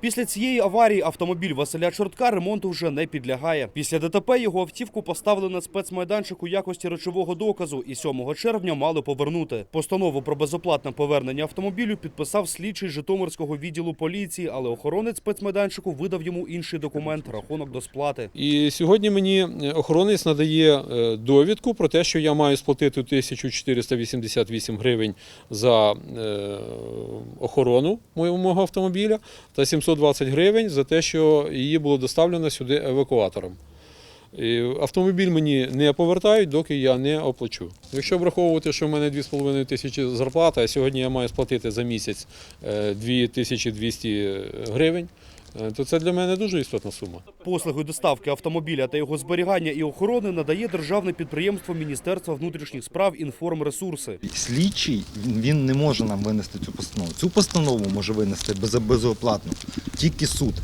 Після цієї аварії автомобіль Василя Чортка ремонту вже не підлягає. Після ДТП його автівку поставили на спецмайданчик у якості речового доказу і 7 червня мали повернути. Постанову про безоплатне повернення автомобілю підписав слідчий Житомирського відділу поліції, але охоронець спецмайданчику видав йому інший документ рахунок до сплати. І сьогодні мені е, охоронець надає е, довідку про те, що я маю сплатити 1488 гривень за е, охорону мого автомобіля та 720 гривень за те, що її було доставлено сюди евакуатором. Автомобіль мені не повертають, доки я не оплачу. Якщо враховувати, що в мене 2,5 тисячі зарплата, а сьогодні я маю сплатити за місяць е, 2200 гривень, е, то це для мене дуже істотна сума. Послуги доставки автомобіля та його зберігання і охорони надає державне підприємство Міністерства внутрішніх справ «Інформресурси». Слідчий він не може нам винести цю постанову. Цю постанову може винести безоплатно тільки суд.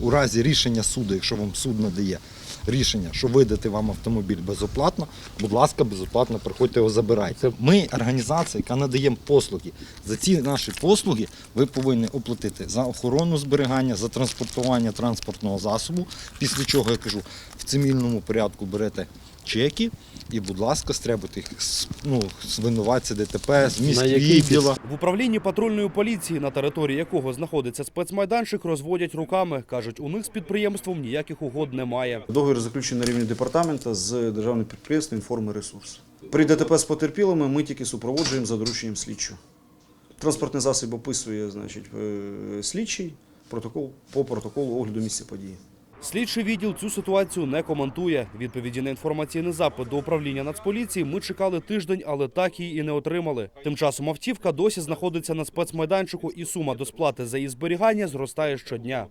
У разі рішення суду, якщо вам суд надає рішення, що видати вам автомобіль безоплатно, будь ласка, безоплатно приходьте його забирайте. Ми організація, яка надає послуги. За ці наші послуги ви повинні оплатити за охорону зберігання, за транспортування транспортного засобу. Після чого я кажу, в цивільному порядку берете чеки і, будь ласка, стребуйте їх ну, з ДТП, з На. В управлінні патрульної поліції, на території якого знаходиться спецмайданчик, розводять руками. Кажуть, у них з підприємством ніяких угод немає. Договір заключений на рівні департамента з державним підприємством «Інформресурс». При ДТП з потерпілими ми тільки супроводжуємо за дорученням слідчого. Транспортний засіб описує значить, е, слідчий протокол, по протоколу огляду місця події. Слідчий відділ цю ситуацію не коментує. Відповіді на інформаційний запит до управління Нацполіції ми чекали тиждень, але так її і не отримали. Тим часом автівка досі знаходиться на спецмайданчику, і сума до сплати за її зберігання зростає щодня.